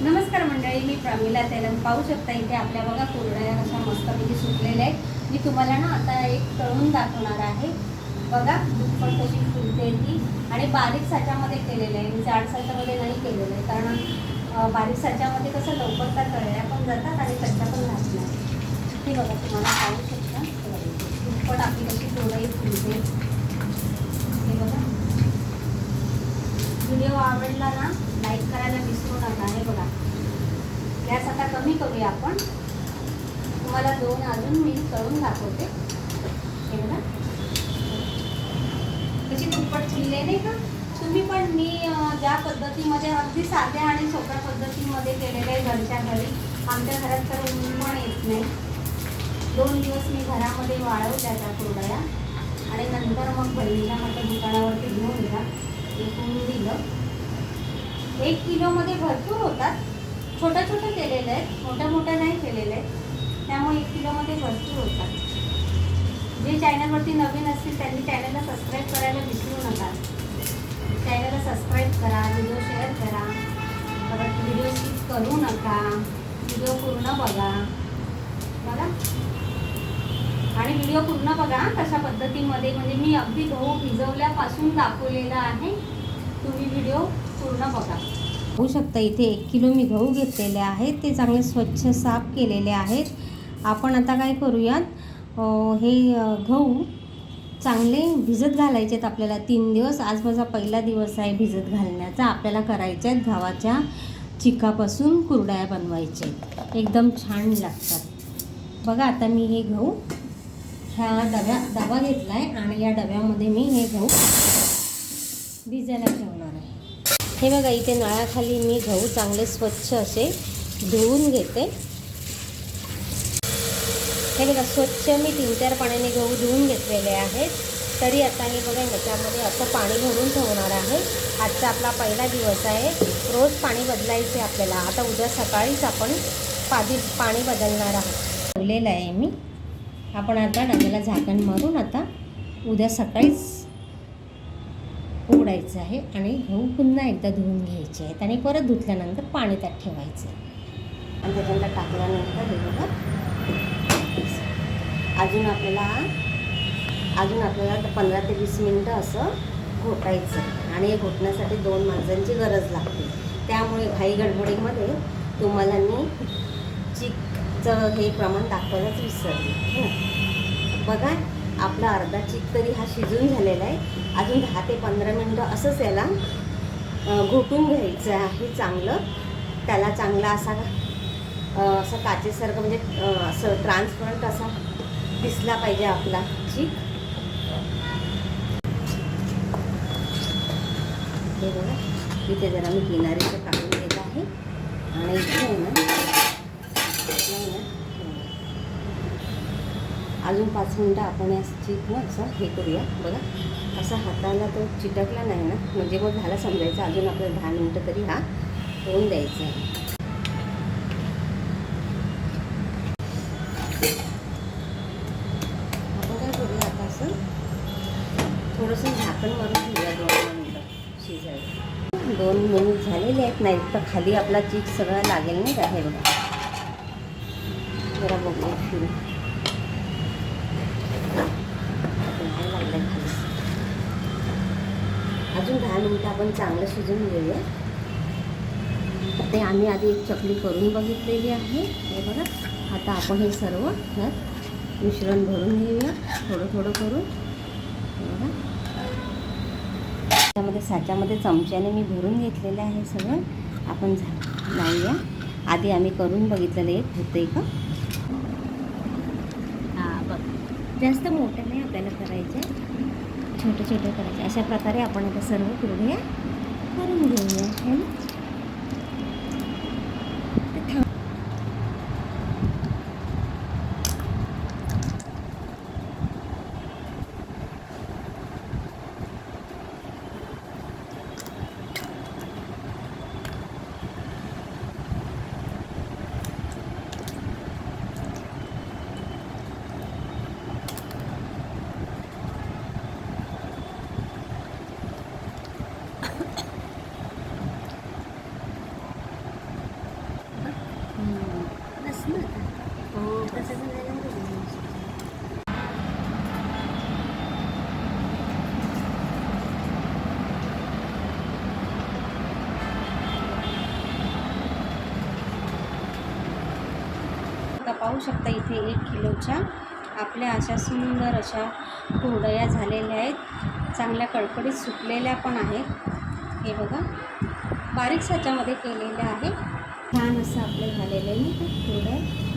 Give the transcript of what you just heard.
नमस्कार मंडळी मी प्रमिला तेलम पाहू शकता इथे आपल्या बघा कुरड्या अशा मस्तपैकी सुटलेल्या आहेत. मी तुम्हाला ना आता एक तळून दाखवणार आहे. बघा दुप्पट कशी फुलते ती. आणि बारीक साच्यामध्ये केलेलं आहे. मी जाड साच्यामध्ये नाही केलेलं आहे. कारण बारीक साच्यामध्ये कसं लवकर तर तळल्या पण जातात आणि कच्च्या पण घातल्या नाही. ती बघा तुम्हाला पाहू शकता हे बघा, दुप्पट आपली कशी कुरडई फुलते हे बघा व्हिडिओ आवडला ना लाईक करायला विसरू नका हे बघा गॅस आता कमी करूया आपण. तुम्हाला दोन अजून मी तळून दाखवते. हे बघा. त्याची दुप्पट चिल्ले नाही का? तुम्ही पण मी ज्या पद्धतीमध्ये अगदी साध्या आणि सोप्या पद्धतीमध्ये केलेलं आहे घरच्या घरी आमच्या घरात तर ऊन येत नाही. दोन दिवस मी घरामध्ये वाळवल्या त्या कुरडया आणि नंतर मग बहिणीला माझ्या दुकानावरती घेऊन जा. विकून दिलं. एक किलोमध्ये भरपूर होतात. छोटं छोटं केलेलं आहे मोठ्या मोठ्या नाही केलेलं आहे. त्यामुळे एक किलोमध्ये भरपूर होतात. जे चॅनलवरती नवीन असतील त्यांनी चॅनलला सबस्क्राईब करायला विसरू नका. चॅनलला सबस्क्राईब करा व्हिडिओ शेअर करा. परत व्हिडिओ स्किप करू नका. व्हिडिओ पूर्ण बघा. बघा. आणि व्हिडिओ पूर्ण बघा कशा पद्धतीमध्ये. म्हणजे मी अगदी गहू भिजवल्यापासून दाखवलेला आहे. तुम्ही व्हिडिओ पूर्ण बघा. होऊ शकता. इथे एक किलो मी गहू घेतलेले आहेत. ते चांगले स्वच्छ साफ केलेले आहेत. आपण आता काय करूयात? हे गहू चांगले भिजत घालायचे आहेत आपल्याला तीन दिवस. आज माझा पहिला दिवस आहे भिजत घालण्याचा. आपल्याला करायचे आहेत गव्हाच्या चिकापासून कुरड्या बनवायचे एकदम छान लागतात. बघा आता मी हे गहू ह्या डब्या डबा घेतला आहे आणि या डब्यामध्ये मी हे गहू भिजायला ठेवणार हे बघा इथे नळाखाली मी गहू चांगले स्वच्छ असे धुवून घेते. हे बघा स्वच्छ मी तीन चार पाण्याने गहू धुवून घेतलेले आहेत. तरी आता हे बघा ह्याच्यामध्ये असं पाणी भरून ठेवणार आहे. आजचा आपला पहिला दिवस आहे. रोज पाणी बदलायचे आपल्याला. आता उद्या सकाळीच आपण पाणी पाणी बदलणार आहोत. ठेवलेलं आहे मी. आपण आता डब्याला झाकण मारून आता उद्या सकाळीच उघडायचं आहे आणि गहू पुन्हा एकदा धुवून घ्यायचे आहेत आणि परत धुतल्यानंतर पाणी त्यात ठेवायचं आणि त्याच्यानंतर टाकल्यानंतर बघा. अजून आपल्याला अजून आपल्याला पंधरा ते वीस मिनटं असं घोटायचं आणि हे घोटण्यासाठी दोन माणसांची गरज लागते. त्यामुळे घाई गडबडीमध्ये तुम्हाला मी चिकचं हे प्रमाण दाखवायलाच विसरले. बघा. आपला अर्धा चीक तरी हा शिजून झालेला आहे. अजून दहा ते पंधरा मिनटं असंच याला घोटून घ्यायचं आहे चांगलं. त्याला चांगला असा असं काचेसारखं म्हणजे असं ट्रान्सपरंट असा दिसला पाहिजे आपला चीक. हे बघा इथे जरा मी किनारीचं काढून घेत आहे. आणि इथे ना इथे आहे ना, अजून पाच मिनटं आपण या चिक ना असं हे करूया. बघा असा हाताला तो चिटकला नाही ना म्हणजे मग झाला समजायचं. अजून आपल्याला दहा मिनटं तरी हा होऊन द्यायचा आहे. आपण काय करूया आता असं? थोडंसं झाकण मारून घेऊया दोन मिनटं शिजायला. दोन मिनिट झालेले आहेत नाही तर खाली आपला चीक सगळा लागेल नाही का? हे बघा. जरा बघूया. फिरून नाही लागलं खाली अजून दहा मिनटं आपण चांगलं शिजून घेऊया. ते आम्ही आधी एक चकली करून बघितलेली आहे. हे बघा आता आपण हे सर्व ह्यात मिश्रण भरून घेऊया. थोडं थोडं करून. बघा. त्यामध्ये साच्यामध्ये चमच्याने मी भरून घेतलेलं आहे सगळं. आपण झा लावूया. आधी आम्ही करून बघितलेलं एक होतं का? हां बघ. जास्त मोठं नाही आपल्याला करायचे छोटे छोटे करायचे. अशा प्रकारे आपण आता सर्व कुरड्या करून घेऊया. पाहू शकता इथे एक किलोच्या आपल्या अशा सुंदर अशा कुरडया झालेल्या आहेत. चांगल्या कडकडीत सुकलेल्या पण आहेत. हे बघा. बारीक साच्यामध्ये केलेल्या आहे छान असं आपलं झालेलं आहे कुरडया.